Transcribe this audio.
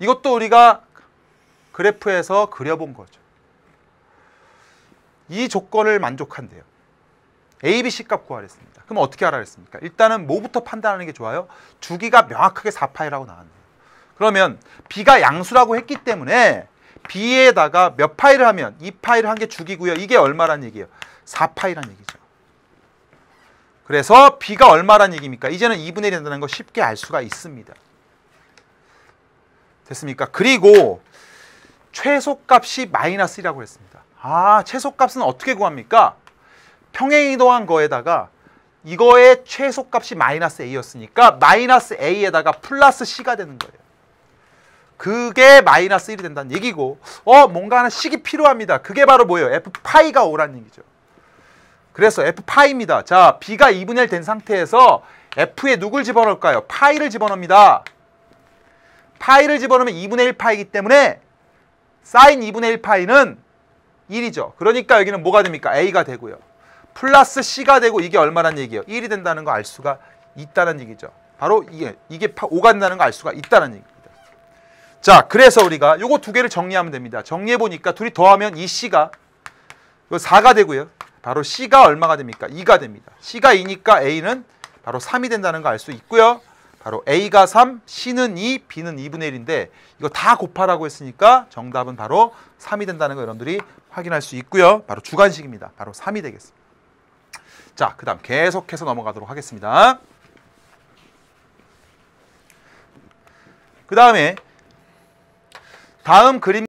이것도 우리가 그래프에서 그려본 거죠. 이 조건을 만족한대요. A, B, C 값 구하랬습니다. 그럼 어떻게 그랬습니까? 일단은 뭐부터 판단하는 게 좋아요? 주기가 명확하게 4파이라고 나왔네요. 그러면 B가 양수라고 했기 때문에 B에다가 몇 파이를 하면 2파이를 한 게 주기고요. 이게 얼마란 얘기예요? 4파이란 얘기죠. 그래서 B가 얼마란 얘기입니까? 이제는 2분의 1이 된다는 거 쉽게 알 수가 있습니다. 됐습니까? 그리고 최소값이 마이너스 1이라고 했습니다. 아, 최소값은 어떻게 구합니까? 평행 이동한 거에다가 이거의 최소값이 마이너스 a였으니까 마이너스 a에다가 플러스 c가 되는 거예요. 그게 마이너스 1이 된다는 얘기고 어 뭔가 하나 식이 필요합니다. 그게 바로 뭐예요? f 파이가 오란 얘기죠. 그래서 f 파이입니다. 자 b가 2분의 1 된 상태에서 f에 누굴 집어넣을까요? 파이를 집어넣습니다. 파이를 집어넣으면 2분의 1 파이기 때문에 사인 2분의 1 파이는 1이죠. 그러니까 여기는 뭐가 됩니까? a가 되고요. 플러스 c가 되고 이게 얼마란 얘기예요? 1이 된다는 거 알 수가 있다는 얘기죠. 바로 이게 이게 5가 된다는 거 알 수가 있다는 얘기입니다. 자, 그래서 우리가 요거 두 개를 정리하면 됩니다. 정리해 보니까 둘이 더하면 이 c가 이거 4가 되고요. 바로 c가 얼마가 됩니까? 2가 됩니다. c가 2니까 a는 바로 3이 된다는 거 알 수 있고요. 바로 a가 3, c는 2, b는 2분의 1인데 이거 다 곱하라고 했으니까 정답은 바로 3이 된다는 거 여러분들이 확인할 수 있고요. 바로 주관식입니다. 바로 3이 되겠습니다. 자, 그 다음 계속해서 넘어가도록 하겠습니다. 그 다음에 다음 그림